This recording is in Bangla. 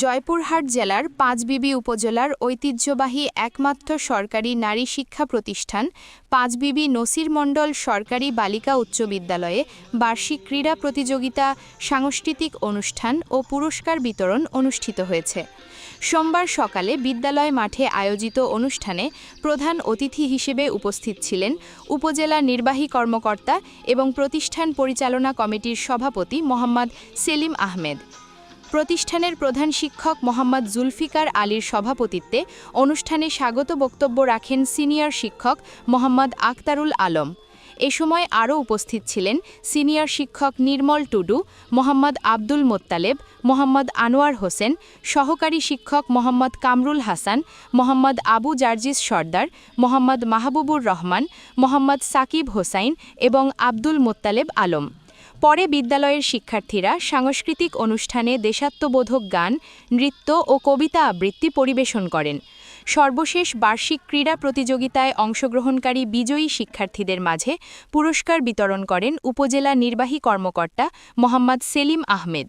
জয়পুরহাট জেলার পাঁচবিবি উপজেলার ঐতিহ্যবাহী একমাত্র সরকারি নারী শিক্ষা প্রতিষ্ঠান পাঁচবিবি নসির মণ্ডল সরকারি বালিকা উচ্চ বিদ্যালয়ে বার্ষিক ক্রীড়া প্রতিযোগিতা, সাংস্কৃতিক অনুষ্ঠান ও পুরস্কার বিতরণ অনুষ্ঠিত হয়েছে। সোমবার সকালে বিদ্যালয় মাঠে আয়োজিত অনুষ্ঠানে প্রধান অতিথি হিসেবে উপস্থিত ছিলেন উপজেলা নির্বাহী কর্মকর্তা এবং প্রতিষ্ঠান পরিচালনা কমিটির সভাপতি মোহাম্মদ সেলিম আহমেদ। প্রতিষ্ঠানের প্রধান শিক্ষক মোহাম্মদ জুলফিকার আলীর সভাপতিত্বে অনুষ্ঠানে স্বাগত বক্তব্য রাখেন সিনিয়র শিক্ষক মোহাম্মদ আক্তারুল আলম। এ সময় আরও উপস্থিত ছিলেন সিনিয়র শিক্ষক নির্মল টুডু, মোহাম্মদ আব্দুল মোত্তালেব, মোহাম্মদ আনোয়ার হোসেন, সহকারী শিক্ষক মোহাম্মদ কামরুল হাসান, মোহাম্মদ আবু জার্জিস সর্দার, মোহাম্মদ মাহবুবুর রহমান, মোহাম্মদ সাকিব হোসাইন এবং আব্দুল মোত্তালেব আলম। পরে বিদ্যালয়ের শিক্ষার্থীরা সাংস্কৃতিক অনুষ্ঠানে দেশাত্মবোধক গান, নৃত্য ও কবিতা আবৃত্তি পরিবেশন করেন। সর্বশেষ বার্ষিক ক্রীড়া প্রতিযোগিতায় অংশগ্রহণকারী বিজয়ী শিক্ষার্থীদের মাঝে পুরস্কার বিতরণ করেন উপজেলা নির্বাহী কর্মকর্তা মোহাম্মদ সেলিম আহমেদ।